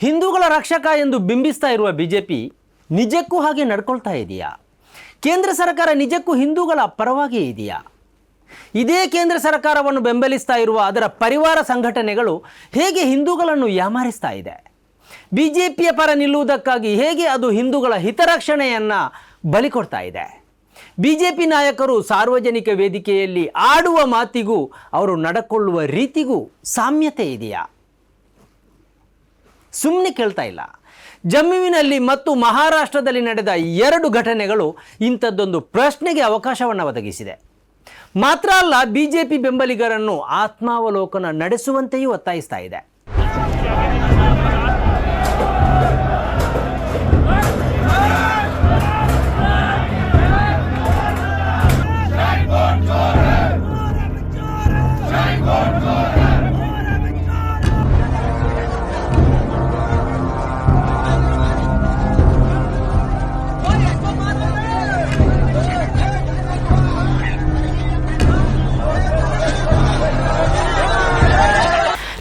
ಹಿಂದೂಗಳ ರಕ್ಷಕ ಎಂದು ಬಿಂಬಿಸ್ತಾ ಇರುವ ಬಿಜೆಪಿ ನಿಜಕ್ಕೂ ಹಾಗೆ ನಡ್ಕೊಳ್ತಾ ಇದೆಯಾ? ಕೇಂದ್ರ ಸರ್ಕಾರ ನಿಜಕ್ಕೂ ಹಿಂದೂಗಳ ಪರವಾಗಿ ಇದೆಯಾ? ಇದೇ ಕೇಂದ್ರ ಸರ್ಕಾರವನ್ನು ಬೆಂಬಲಿಸ್ತಾ ಇರುವ ಅದರ ಪರಿವಾರ ಸಂಘಟನೆಗಳು ಹೇಗೆ ಹಿಂದೂಗಳನ್ನು ಯಾಮಾರಿಸ್ತಾ ಇದೆ? ಬಿಜೆಪಿಯ ಪರ ನಿಲ್ಲುವುದಕ್ಕಾಗಿ ಹೇಗೆ ಅದು ಹಿಂದೂಗಳ ಹಿತರಕ್ಷಣೆಯನ್ನು ಬಲಿ ಕೊಡ್ತಾ ಇದೆ? ಬಿಜೆಪಿ ನಾಯಕರು ಸಾರ್ವಜನಿಕ ವೇದಿಕೆಯಲ್ಲಿ ಆಡುವ ಮಾತಿಗೂ, ಅವರು ನಡೆಕೊಳ್ಳುವ ರೀತಿಗೂ ಸಾಮ್ಯತೆ ಇದೆಯಾ? ಸುಮ್ಮನೆ ಕೇಳ್ತಾ ಇಲ್ಲ. ಜಮ್ಮುವಿನಲ್ಲಿ ಮತ್ತು ಮಹಾರಾಷ್ಟ್ರದಲ್ಲಿ ನಡೆದ ಎರಡು ಘಟನೆಗಳು ಇಂಥದ್ದೊಂದು ಪ್ರಶ್ನೆಗೆ ಅವಕಾಶವನ್ನು ಒದಗಿಸಿದೆ. ಮಾತ್ರ ಅಲ್ಲ, ಬಿಜೆಪಿ ಬೆಂಬಲಿಗರನ್ನು ಆತ್ಮಾವಲೋಕನ ನಡೆಸುವಂತೆಯೂ ಒತ್ತಾಯಿಸ್ತಾ ಇದೆ.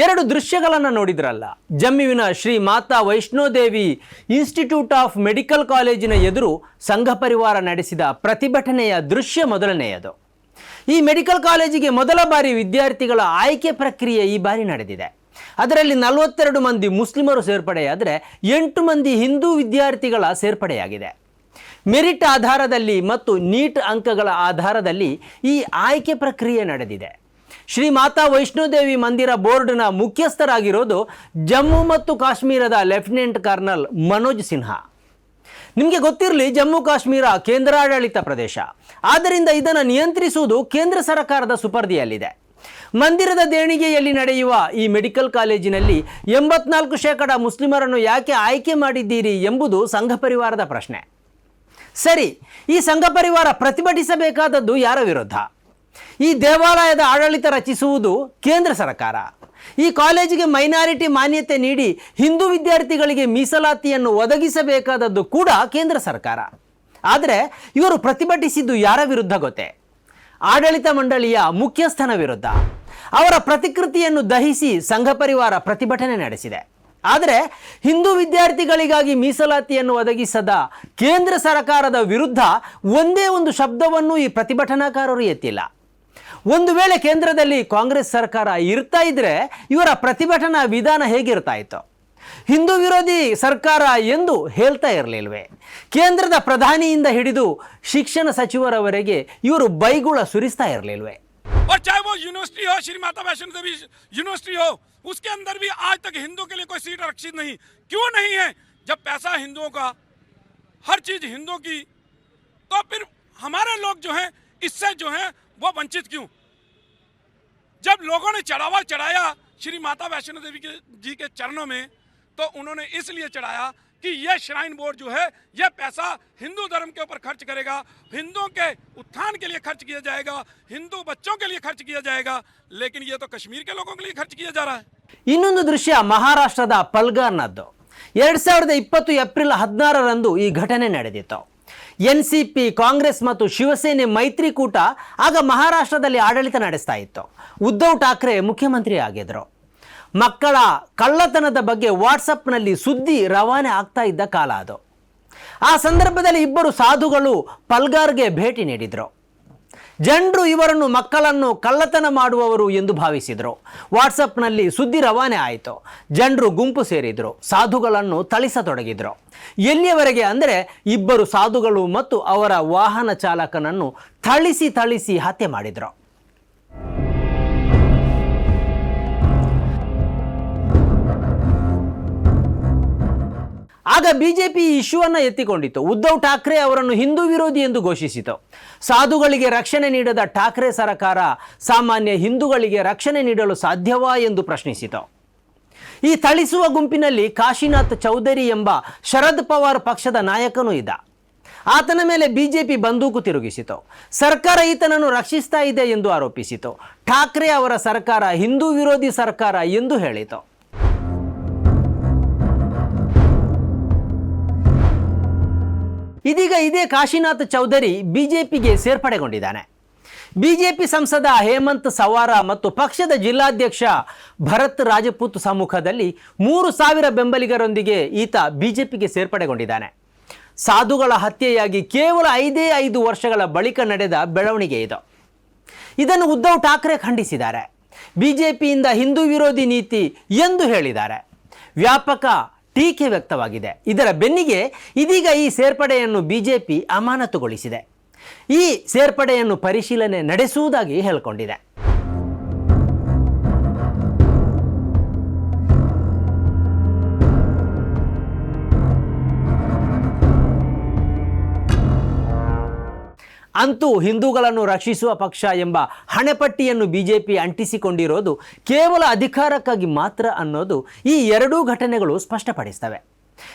ಎರಡು ದೃಶ್ಯಗಳನ್ನು ನೋಡಿದ್ರಲ್ಲ. ಜಮ್ಮುವಿನ Shri Mata Vaishnodevi institute of medical ಕಾಲೇಜಿನ ಎದುರು ಸಂಘ ಪರಿವಾರ ನಡೆಸಿದ ಪ್ರತಿಭಟನೆಯ ದೃಶ್ಯ ಮೊದಲನೆಯದು. ಈ ಮೆಡಿಕಲ್ ಕಾಲೇಜಿಗೆ ಮೊದಲ ಬಾರಿ ವಿದ್ಯಾರ್ಥಿಗಳ ಆಯ್ಕೆ ಪ್ರಕ್ರಿಯೆ ಈ ಬಾರಿ ನಡೆದಿದೆ. ಅದರಲ್ಲಿ ನಲವತ್ತೆರಡು ಮಂದಿ ಮುಸ್ಲಿಮರು ಸೇರ್ಪಡೆಯಾದರೆ ಎಂಟು ಮಂದಿ ಹಿಂದೂ ವಿದ್ಯಾರ್ಥಿಗಳ ಸೇರ್ಪಡೆಯಾಗಿದೆ. ಮೆರಿಟ್ ಆಧಾರದಲ್ಲಿ ಮತ್ತು ನೀಟ್ ಅಂಕಗಳ ಆಧಾರದಲ್ಲಿ ಈ ಆಯ್ಕೆ ಪ್ರಕ್ರಿಯೆ ನಡೆದಿದೆ. ಶ್ರೀ ಮಾತಾ ವೈಷ್ಣೋದೇವಿ ಮಂದಿರ ಬೋರ್ಡ್ನ ಮುಖ್ಯಸ್ಥರಾಗಿರೋದು ಜಮ್ಮು ಮತ್ತು ಕಾಶ್ಮೀರದ ಲೆಫ್ಟಿನೆಂಟ್ ಕರ್ನಲ್ ಮನೋಜ್ ಸಿನ್ಹಾ. ನಿಮಗೆ ಗೊತ್ತಿರಲಿ ಜಮ್ಮು ಕಾಶ್ಮೀರ ಕೇಂದ್ರಾಡಳಿತ ಪ್ರದೇಶ. ಆದ್ದರಿಂದ ಇದನ್ನು ನಿಯಂತ್ರಿಸುವುದು ಕೇಂದ್ರ ಸರ್ಕಾರದ ಸುಪರ್ದಿಯಲ್ಲಿದೆ. ಮಂದಿರದ ದೇಣಿಗೆಯಲ್ಲಿ ನಡೆಯುವ ಈ ಮೆಡಿಕಲ್ ಕಾಲೇಜಿನಲ್ಲಿ ಎಂಬತ್ನಾಲ್ಕು ಶೇಕಡ ಮುಸ್ಲಿಮರನ್ನು ಯಾಕೆ ಆಯ್ಕೆ ಮಾಡಿದ್ದೀರಿ ಎಂಬುದು ಸಂಘ ಪರಿವಾರದ ಪ್ರಶ್ನೆ. ಸರಿ, ಈ ಸಂಘ ಪರಿವಾರ ಪ್ರತಿಭಟಿಸಬೇಕಾದದ್ದು ಯಾರ ವಿರುದ್ಧ? ಈ ದೇವಾಲಯದ ಆಡಳಿತ ರಚಿಸುವುದು ಕೇಂದ್ರ ಸರ್ಕಾರ. ಈ ಕಾಲೇಜಿಗೆ ಮೈನಾರಿಟಿ ಮಾನ್ಯತೆ ನೀಡಿ ಹಿಂದೂ ವಿದ್ಯಾರ್ಥಿಗಳಿಗೆ ಮೀಸಲಾತಿಯನ್ನು ಒದಗಿಸಬೇಕಾದದ್ದು ಕೂಡ ಕೇಂದ್ರ ಸರ್ಕಾರ. ಆದರೆ ಇವರು ಪ್ರತಿಭಟಿಸಿದ್ದು ಯಾರ ವಿರುದ್ಧ ಗೊತ್ತೇ? ಆಡಳಿತ ಮಂಡಳಿಯ ಮುಖ್ಯಸ್ಥನ ವಿರುದ್ಧ. ಅವರ ಪ್ರತಿಕೃತಿಯನ್ನು ದಹಿಸಿ ಸಂಘ ಪರಿವಾರ ಪ್ರತಿಭಟನೆ ನಡೆಸಿದೆ. ಆದರೆ ಹಿಂದೂ ವಿದ್ಯಾರ್ಥಿಗಳಿಗಾಗಿ ಮೀಸಲಾತಿಯನ್ನು ಒದಗಿಸದ ಕೇಂದ್ರ ಸರ್ಕಾರದ ವಿರುದ್ಧ ಒಂದೇ ಒಂದು ಶಬ್ದವನ್ನು ಈ ಪ್ರತಿಭಟನಾಕಾರರು ಎತ್ತಿಲ್ಲ. ಒಂದು ವೇಳೆ ಕೇಂದ್ರದಲ್ಲಿ ಕಾಂಗ್ರೆಸ್ ಸರ್ಕಾರ ಇರ್ತಾ ಇದ್ರೆ ಇವರ ಪ್ರತಿಭಟನಾ ವಿಧಾನ ಹೇಗಿರ್ತಾ ಇತ್ತು ಹಿಂದೂ ವಿರೋಧಿ ಸರ್ಕಾರ ಎಂದು ಹೇಳ್ತಾ ಇರಲಿಲ್ವೇ ಕೇಂದ್ರದ ಪ್ರಧಾನಿಯಿಂದ ಹಿಡಿದು ಶಿಕ್ಷಣ ಸಚಿವರವರೆಗೆ ಇವರು ಬೈಗುಳ ಸುರಿಸ್ತಾ ಇರಲಿಲ್ವೇ और चाहे वो यूनिवर्सिटी हो श्री माता वैष्णो देवी यूनिवर्सिटी हो उसके अंदर भी आज तक हिंदू के लिए कोई सीट आरक्षित नहीं क्यों नहीं है जब पैसा हिंदुओं का हर चीज हिंदुओं की तो फिर हमारे लोग जो हैं इससे जो हैं वो वंचित क्यों जब लोगों ने चढ़ावा चढ़ाया श्री माता वैष्णो देवी के जी के चरणों में तो उन्होंने इसलिए चढ़ाया कि यह श्राइन बोर्ड जो है यह पैसा हिंदू धर्म के ऊपर खर्च करेगा हिंदुओं के उत्थान के लिए खर्च किया जाएगा हिंदू बच्चों के लिए खर्च किया जाएगा लेकिन ये तो कश्मीर के लोगों के लिए खर्च किया जा रहा है ಇನ್ನೊಂದು ದೃಶ್ಯ ಮಹಾರಾಷ್ಟ್ರದ ಪಲ್ಗಾರ್ನದ್ದು ಎರಡು ಸಾವಿರದ ಇಪ್ಪತ್ತು ಏಪ್ರಿಲ್ ಹದಿನಾರರಂದು ಈ ಘಟನೆ ನಡೆದಿತ್ತು ಎನ್ ಸಿ ಪಿ ಕಾಂಗ್ರೆಸ್ ಮತ್ತು ಶಿವಸೇನೆ ಮೈತ್ರಿಕೂಟ ಆಗ ಮಹಾರಾಷ್ಟ್ರದಲ್ಲಿ ಆಡಳಿತ ನಡೆಸ್ತಾ ಇತ್ತು. ಉದ್ಧವ್ ಠಾಕ್ರೆ ಮುಖ್ಯಮಂತ್ರಿ ಆಗಿದ್ದರು ಮಕ್ಕಳ ಕಳ್ಳತನದ ಬಗ್ಗೆ ವಾಟ್ಸಪ್ನಲ್ಲಿ ಸುದ್ದಿ ರವಾನೆ ಆಗ್ತಾ ಇದ್ದ ಕಾಲ ಅದು. ಆ ಸಂದರ್ಭದಲ್ಲಿ ಇಬ್ಬರು ಸಾಧುಗಳು ಪಲ್ಗಾರ್ಗೆ ಭೇಟಿ ನೀಡಿದರು. ಜನರು ಇವರನ್ನು ಮಕ್ಕಳನ್ನು ಕಳ್ಳತನ ಮಾಡುವವರು ಎಂದು ಭಾವಿಸಿದರು. ವಾಟ್ಸಪ್ನಲ್ಲಿ ಸುದ್ದಿ ರವಾನೆ ಆಯಿತು. ಜನರು ಗುಂಪು ಸೇರಿದರು. ಸಾಧುಗಳನ್ನು ಥಳಿಸತೊಡಗಿದ್ರು. ಎಲ್ಲಿಯವರೆಗೆ ಅಂದರೆ ಇಬ್ಬರು ಸಾಧುಗಳು ಮತ್ತು ಅವರ ವಾಹನ ಚಾಲಕನನ್ನು ಥಳಿಸಿ ಥಳಿಸಿ ಹತ್ಯೆ ಮಾಡಿದರು. ಆಗ ಬಿಜೆಪಿ ಈ ಇಶ್ಯೂವನ್ನು ಎತ್ತಿಕೊಂಡಿತು ಉದ್ಧವ್ ಠಾಕ್ರೆ ಅವರನ್ನು ಹಿಂದೂ ವಿರೋಧಿ ಎಂದು ಘೋಷಿಸಿತು. ಸಾಧುಗಳಿಗೆ ರಕ್ಷಣೆ ನೀಡದ ಠಾಕ್ರೆ ಸರಕಾರ ಸಾಮಾನ್ಯ ಹಿಂದೂಗಳಿಗೆ ರಕ್ಷಣೆ ನೀಡಲು ಸಾಧ್ಯವಾ ಎಂದು ಪ್ರಶ್ನಿಸಿತು. ಈ ಥಳಿಸುವ ಗುಂಪಿನಲ್ಲಿ ಕಾಶಿನಾಥ್ ಚೌಧರಿ ಎಂಬ ಶರದ್ ಪವಾರ್ ಪಕ್ಷದ ನಾಯಕನೂ ಇದ್ದ. ಆತನ ಮೇಲೆ ಬಿಜೆಪಿ ಬಂದೂಕು ತಿರುಗಿಸಿತು. ಸರ್ಕಾರ ಈತನನ್ನು ರಕ್ಷಿಸ್ತಾ ಇದೆ ಎಂದು ಆರೋಪಿಸಿತು. ಠಾಕ್ರೆ ಅವರ ಸರ್ಕಾರ ಹಿಂದೂ ವಿರೋಧಿ ಸರ್ಕಾರ ಎಂದು ಹೇಳಿತು. ಇದೀಗ ಇದೇ ಕಾಶಿನಾಥ್ ಚೌಧರಿ ಬಿಜೆಪಿಗೆ ಸೇರ್ಪಡೆಗೊಂಡಿದ್ದಾನೆ. ಬಿಜೆಪಿ ಸಂಸದ ಹೇಮಂತ್ ಸವಾರ ಮತ್ತು ಪಕ್ಷದ ಜಿಲ್ಲಾಧ್ಯಕ್ಷ ಭರತ್ ರಾಜಪೂತ್ ಸಮ್ಮುಖದಲ್ಲಿ ಮೂರು ಸಾವಿರ ಬೆಂಬಲಿಗರೊಂದಿಗೆ ಈತ ಬಿಜೆಪಿಗೆ ಸೇರ್ಪಡೆಗೊಂಡಿದ್ದಾನೆ. ಸಾಧುಗಳ ಹತ್ಯೆಯಾಗಿ ಕೇವಲ ಐದೇ ಐದು ವರ್ಷಗಳ ಬಳಿಕ ನಡೆದ ಬೆಳವಣಿಗೆ ಇದು. ಇದನ್ನು ಉದ್ಧವ್ ಠಾಕ್ರೆ ಖಂಡಿಸಿದ್ದಾರೆ. ಬಿಜೆಪಿಯಿಂದ ಹಿಂದೂ ವಿರೋಧಿ ನೀತಿ ಎಂದು ಹೇಳಿದ್ದಾರೆ. ವ್ಯಾಪಕ ಟೀಕೆ ವ್ಯಕ್ತವಾಗಿದೆ. ಇದರ ಬೆನ್ನಿಗೆ ಇದೀಗ ಈ ಸೇರ್ಪಡೆಯನ್ನು ಬಿಜೆಪಿ ಅಮಾನತುಗೊಳಿಸಿದೆ. ಈ ಸೇರ್ಪಡೆಯನ್ನು ಪರಿಶೀಲನೆ ನಡೆಸುವುದಾಗಿ ಹೇಳಿಕೊಂಡಿದೆ. ಅಂತೂ ಹಿಂದೂಗಳನ್ನು ರಕ್ಷಿಸುವ ಪಕ್ಷ ಎಂಬ ಹಣೆಪಟ್ಟಿಯನ್ನು ಬಿಜೆಪಿ ಅಂಟಿಸಿಕೊಂಡಿರೋದು ಕೇವಲ ಅಧಿಕಾರಕ್ಕಾಗಿ ಮಾತ್ರ ಅನ್ನೋದು ಈ ಎರಡೂ ಘಟನೆಗಳು ಸ್ಪಷ್ಟಪಡಿಸ್ತವೆ.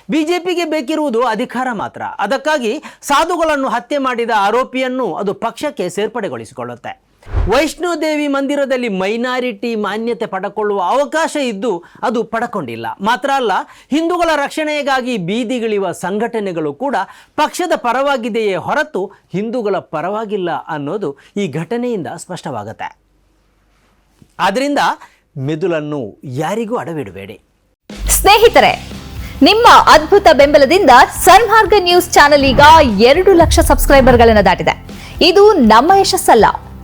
ಬಿಜೆಪಿಗೆ ಬೇಕಿರುವುದು ಅಧಿಕಾರ ಮಾತ್ರ. ಅದಕ್ಕಾಗಿ ಸಾಧುಗಳನ್ನು ಹತ್ಯೆ ಮಾಡಿದ ಆರೋಪಿಯನ್ನು ಅದು ಪಕ್ಷಕ್ಕೆ ಸೇರ್ಪಡೆಗೊಳಿಸಿಕೊಳ್ಳುತ್ತೆ. ವೈಷ್ಣೋದೇವಿ ಮಂದಿರದಲ್ಲಿ ಮೈನಾರಿಟಿ ಮಾನ್ಯತೆ ಪಡಕೊಳ್ಳುವ ಅವಕಾಶ ಇದ್ದು ಅದು ಪಡಕೊಂಡಿಲ್ಲ. ಮಾತ್ರ ಅಲ್ಲ, ಹಿಂದೂಗಳ ರಕ್ಷಣೆಗಾಗಿ ಬೀದಿಗಿಳಿಯುವ ಸಂಘಟನೆಗಳು ಕೂಡ ಪಕ್ಷದ ಪರವಾಗಿದೆಯೇ ಹೊರತು ಹಿಂದೂಗಳ ಪರವಾಗಿಲ್ಲ ಅನ್ನೋದು ಈ ಘಟನೆಯಿಂದ ಸ್ಪಷ್ಟವಾಗುತ್ತೆ. ಆದ್ದರಿಂದ ಮೆದುಳನ್ನು ಯಾರಿಗೂ ಅಡವಿಡಬೇಡಿ. ಸ್ನೇಹಿತರೆ, ನಿಮ್ಮ ಅದ್ಭುತ ಬೆಂಬಲದಿಂದ ಸನ್ಮಾರ್ಗ ನ್ಯೂಸ್ ಚಾನೆಲ್ ಈಗ ಎರಡು ಲಕ್ಷ ಸಬ್ಸ್ಕ್ರೈಬರ್ಗಳನ್ನು ದಾಟಿದೆ. ಇದು ನಮ್ಮ ಯಶಸ್ಸಲ್ಲ.